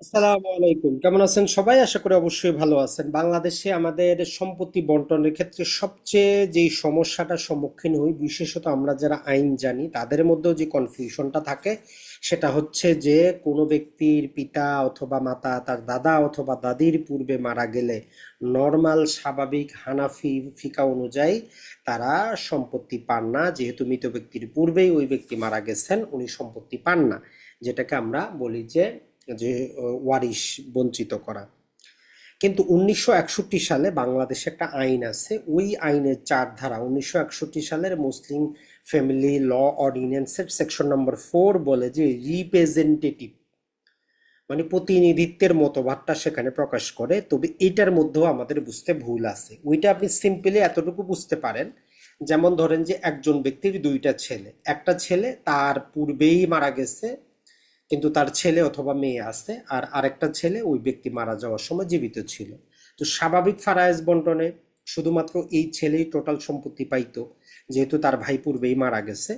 আসসালামু আলাইকুম। কেমন আছেন সবাই? আশা করি অবশ্যই ভালো আছেন। বাংলাদেশে আমাদের সম্পত্তি বন্টনের ক্ষেত্রে সবচেয়ে যে সমস্যাটার সম্মুখীন হই, বিশেষত আমরা যারা আইন জানি, তাদের মধ্যেও যে কনফিউশনটা থাকে, সেটা হচ্ছে যে কোনো ব্যক্তির পিতা অথবা মাতা, তার দাদা অথবা দাদির পূর্বে মারা গেলে নর্মাল স্বাভাবিক হানাফি, ফিকা অনুযায়ী তারা সম্পত্তি পান না। যেহেতু মৃত ব্যক্তির পূর্বেই ওই ব্যক্তি মারা গেছেন, উনি সম্পত্তি পান না। যেটাকে আমরা বলি যে যে ওয়ারিশ বঞ্চিত করা। কিন্তু উনিশশো একষট্টি সালে বাংলাদেশে একটা আইন আছে। ওই আইনের চার ধারা উনিশশো একষট্টি সালের মুসলিম ফ্যামিলি ল অর্ডিন্যান্সের সেকশন নম্বর ফোর বলে যে, রিপ্রেজেন্টেটিভ মানে প্রতিনিধিত্বের মতবাদটা সেখানে প্রকাশ করে। তবে এটার মধ্যেও আমাদের বুঝতে ভুল আছে। ওইটা আপনি সিম্পলি এতটুকু বুঝতে পারেন। যেমন ধরেন যে, একজন ব্যক্তির দুইটা ছেলে। একটা ছেলে তার পূর্বেই মারা গেছে কিন্তু তার ছেলে অথবা মেয়ে আছে, আর আরেকটা ছেলে ওই ব্যক্তি মারা যাওয়ার সময় জীবিত ছিল। তো স্বাভাবিক ফারায়েজ বন্টনে শুধুমাত্র এই ছেলেই টোটাল সম্পত্তি পাইতো, যেহেতু তার ভাই পূর্বেই মারা গেছে।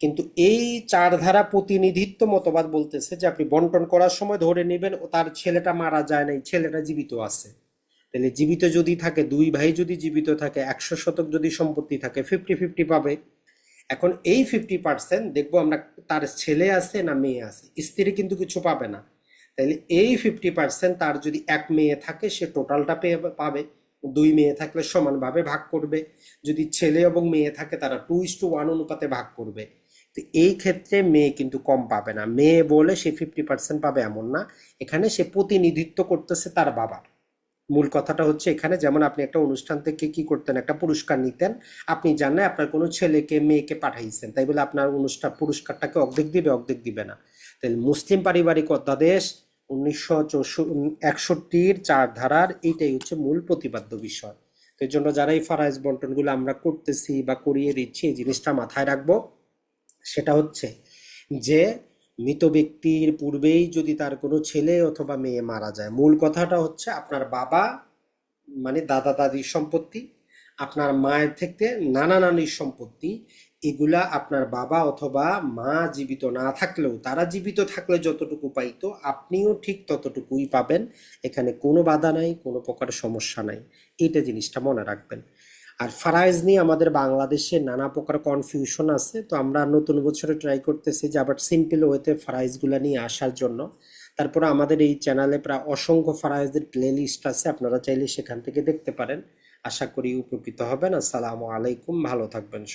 কিন্তু এই চার ধারা প্রতিনিধিত্ব মতবাদ বলতেছে যে আপনি বন্টন করার সময় ধরে নেবেন, ও তার ছেলেটা মারা যায় নাই, ছেলেটা জীবিত আছে। তাহলে জীবিত যদি থাকে, দুই ভাই যদি জীবিত থাকে, একশো শতক যদি সম্পত্তি থাকে ফিফটি ফিফটি পাবে। এখন এই ফিফটি পার্সেন্ট দেখব আমরা তার ছেলে আছে না মেয়ে আছে। স্ত্রী কিন্তু কিছু পাবে না। তাহলে এই ফিফটি পার্সেন্ট তার যদি এক মেয়ে থাকে, সে টোটালটা পেয়ে পাবে। দুই মেয়ে থাকলে সমানভাবে ভাগ করবে। যদি ছেলে এবং মেয়ে থাকে, তারা টু ইস টু ওয়ান অনুপাতে ভাগ করবে। তো এই ক্ষেত্রে মেয়ে কিন্তু কম পাবে না। মেয়ে বলে সে ফিফটি পার্সেন্ট পাবে এমন না। এখানে সে প্রতিনিধিত্ব করতেছে তার বাবার। মূল কথাটা হচ্ছে এখানে যেমন আপনি একটা অনুষ্ঠান থেকে কি করতেন, একটা পুরস্কার নিতেন, আপনি জানেন আপনার কোনো ছেলেকে, মেয়েকে পাঠাইছেন, তাই বলে আপনার অনুষ্ঠান পুরস্কারটাকে অর্ধেক দিবে অর্ধেক দিবে না। তাহলে মুসলিম পারিবারিক অধ্যাদেশ উনিশশো একষট্টির চার ধারার এইটাই হচ্ছে মূল প্রতিপাদ্য বিষয়। তো এই জন্য যারা এই ফারাইজ বন্টনগুলো আমরা করতেছি বা করিয়ে দিচ্ছি, এই জিনিসটা মাথায় রাখব। সেটা হচ্ছে যে মৃত ব্যক্তির পূর্বেই যদি তার কোনো ছেলে অথবা মেয়ে মারা যায়, মূল কথাটা হচ্ছে আপনার বাবা মানে দাদা দাদির সম্পত্তি, আপনার মায়ের থেকে নানা নানির সম্পত্তি, এগুলা আপনার বাবা অথবা মা জীবিত না থাকলেও, তারা জীবিত থাকলে যতটুকু পাইতো, আপনিও ঠিক ততটুকুই পাবেন। এখানে কোনো বাধা নাই, কোনো প্রকার সমস্যা নাই। এটা জিনিসটা মনে রাখবেন। আর ফারাইজ নিয়ে আমাদের বাংলাদেশে নানা প্রকার কনফিউশন আছে, তো আমরা নতুন বছরে ট্রাই করতেছি যে আবার সিম্পল ওয়েতে ফারাইজগুলো নিয়ে আসার জন্য। তারপর আমাদের এই চ্যানেলে প্রায় অসংখ্য ফারাইজের প্লে লিস্ট আছে, আপনারা চাইলে সেখান থেকে দেখতে পারেন। আশা করি উপকৃত হবেন। আসসালামু আলাইকুম, ভালো থাকবেন সবাই।